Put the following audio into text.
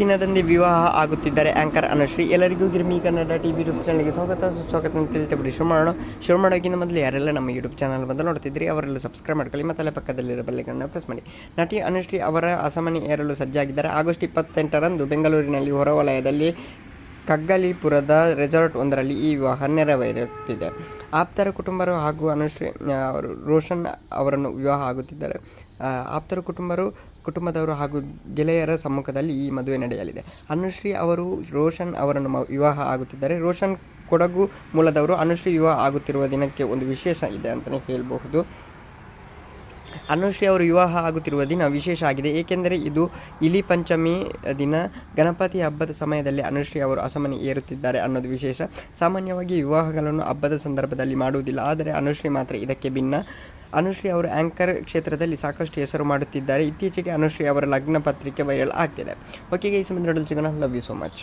ದಿನದಂದೇ ವಿವಾಹ ಆಗುತ್ತಿದ್ದಾರೆ. ಆಂಕರ್ ಅನುಶ್ರೀ, ಎಲ್ಲರಿಗೂ ಗಿರ್ಮಿ ಕನ್ನಡ ಟಿ ವಿ ಯೂಟ್ಯೂಬ್ ಚಾನಲ್ಗೆ ಸ್ವಾಗತ. ಸ್ವಾಗತ ಅಂತ ಹೇಳ್ತಾ ಬಿಡಿ, ಶುರು ಮಾಡೋಣ. ಶುರು ಮಾಡೋಕ್ಕಿಂತ ಮೊದಲು ಯಾರೆಲ್ಲ ನಮ್ಮ ಯೂಟ್ಯೂಬ್ ಚಾನಲ್ ಬಂದು ನೋಡ್ತಿದ್ರಿ ಅವರೆಲ್ಲ ಸಬ್ಸ್ಕ್ರೈಬ್ ಮಾಡ್ಕೊಳ್ಳಿ ಮತ್ತೆ ಪಕ್ಕದಲ್ಲಿರೋ ಬೆಲ್ಲೈಕನ್ನ ಪ್ರೆಸ್ ಮಾಡಿ. ನಟಿ ಅನುಶ್ರೀ ಅವರ ಅಸಮನಿ ಏರಲು ಸಜ್ಜಾಗಿದ್ದಾರೆ. ಆಗಸ್ಟ್ ಇಪ್ಪತ್ತೆಂಟರಂದು ಬೆಂಗಳೂರಿನಲ್ಲಿ ಹೊರವಲಯದಲ್ಲಿ ಕಗ್ಗಲಿಪುರದ ರೆಸಾರ್ಟ್ ಒಂದರಲ್ಲಿ ಈ ವಿವಾಹ ನೆರವೇರುತ್ತಿದೆ. ಆಪ್ತರ ಕುಟುಂಬರು ಹಾಗೂ ಅನುಶ್ರೀ ಅವರು ರೋಷನ್ ಅವರನ್ನು ವಿವಾಹ ಆಗುತ್ತಿದ್ದಾರೆ. ಆಪ್ತರ ಕುಟುಂಬರು, ಕುಟುಂಬದವರು ಹಾಗೂ ಗೆಳೆಯರ ಸಮ್ಮುಖದಲ್ಲಿ ಈ ಮದುವೆ ನಡೆಯಲಿದೆ. ಅನುಶ್ರೀ ಅವರು ರೋಷನ್ ಅವರನ್ನು ವಿವಾಹ ಆಗುತ್ತಿದ್ದಾರೆ ರೋಷನ್ ಕೊಡಗು ಮೂಲದವರು ಅನುಶ್ರೀ ವಿವಾಹ ಆಗುತ್ತಿರುವ ದಿನಕ್ಕೆ ಒಂದು ವಿಶೇಷ ಇದೆ ಅಂತಲೇ ಹೇಳಬಹುದು. ಅನುಶ್ರೀ ಅವರು ವಿವಾಹ ಆಗುತ್ತಿರುವ ದಿನ ವಿಶೇಷ ಆಗಿದೆ. ಏಕೆಂದರೆ ಇದು ಇಲಿ ಪಂಚಮಿ ದಿನ. ಗಣಪತಿ ಹಬ್ಬದ ಸಮಯದಲ್ಲಿ ಅನುಶ್ರೀ ಅವರು ಅಸಮನಿ ಏರುತ್ತಿದ್ದಾರೆ ಅನ್ನೋದು ವಿಶೇಷ. ಸಾಮಾನ್ಯವಾಗಿ ವಿವಾಹಗಳನ್ನು ಹಬ್ಬದ ಸಂದರ್ಭದಲ್ಲಿ ಮಾಡುವುದಿಲ್ಲ. ಆದರೆ ಅನುಶ್ರೀ ಮಾತ್ರ ಇದಕ್ಕೆ ಭಿನ್ನ. ಅನುಶ್ರೀ ಅವರು ಆ್ಯಂಕರ್ ಕ್ಷೇತ್ರದಲ್ಲಿ ಸಾಕಷ್ಟು ಹೆಸರು ಮಾಡುತ್ತಿದ್ದಾರೆ. ಇತ್ತೀಚೆಗೆ ಅನುಶ್ರೀ ಅವರ ಲಗ್ನ ಪತ್ರಿಕೆ ವೈರಲ್ ಆಗ್ತಿದೆ. ಓಕೆ ಈ ಸಂಬಂಧ ನೋಡಲು ಸಿಗೋಣ. Love you so much